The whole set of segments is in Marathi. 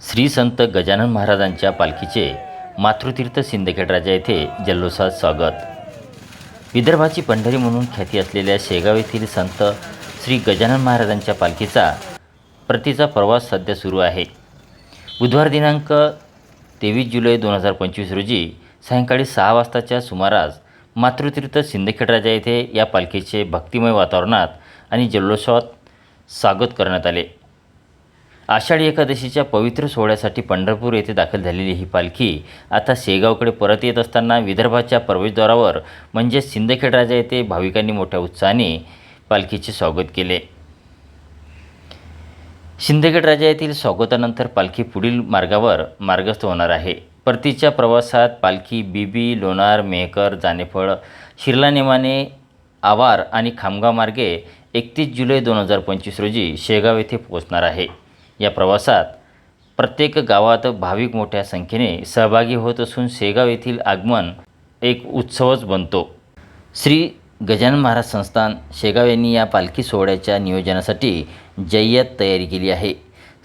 श्री संत गजानन महाराजांच्या पालखीचे मातृतीर्थ सिंदखेडराजा येथे जल्लोषात स्वागत. विदर्भाची पंढरी म्हणून ख्याती असलेल्या शेगाव येथील संत श्री गजानन महाराजांच्या पालखीचा प्रतीचा प्रवास सध्या सुरू आहे. बुधवार दिनांक तेवीस जुलै दोन हजार पंचवीस रोजी सायंकाळी सहा वाजताच्या सुमारास मातृतीर्थ सिंदखेडराजा येथे या पालखीचे भक्तिमय वातावरणात आणि जल्लोषात स्वागत करण्यात आले. आषाढी एकादशीच्या पवित्र सोहळ्यासाठी पंढरपूर येथे दाखल झालेली ही पालखी आता शेगावकडे परत येत असताना विदर्भाच्या प्रवेशद्वारावर म्हणजेच सिंदखेडराजा येथे भाविकांनी मोठ्या उत्साहाने पालखीचे स्वागत केले. शिंदखेडराजा येथील स्वागतानंतर पालखी पुढील मार्गावर मार्गस्थ होणार आहे. परतीच्या प्रवासात पालखी बीबी लोणार मेहकर जानेफळ शिरला नेमाने आवार आणि खामगाव मार्गे एकतीस जुलै दोन हजार पंचवीस रोजी शेगाव येथे पोहोचणार आहे. या प्रवासात प्रत्येक गावात भाविक मोठ्या संख्येने सहभागी होत असून शेगाव येथील आगमन एक उत्सवच बनतो. श्री गजानन महाराज संस्थान शेगाव यांनी या पालखी सोहळ्याच्या नियोजनासाठी जय्यत तयारी केली आहे.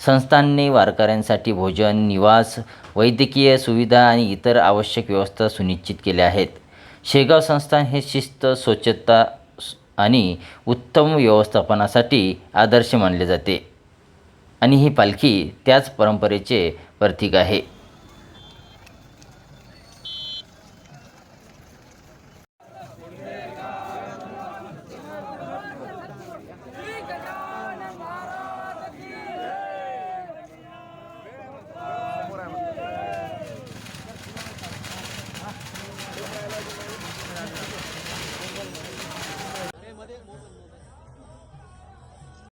संस्थानने वारकऱ्यांसाठी भोजन निवास वैद्यकीय सुविधा आणि इतर आवश्यक व्यवस्था सुनिश्चित केल्या आहेत. शेगाव संस्थान हे शिस्त स्वच्छता आणि उत्तम व्यवस्थापनासाठी आदर्श मानले जाते. आणि ही पालखी त्याच परंपरेचे प्रतीक आहे.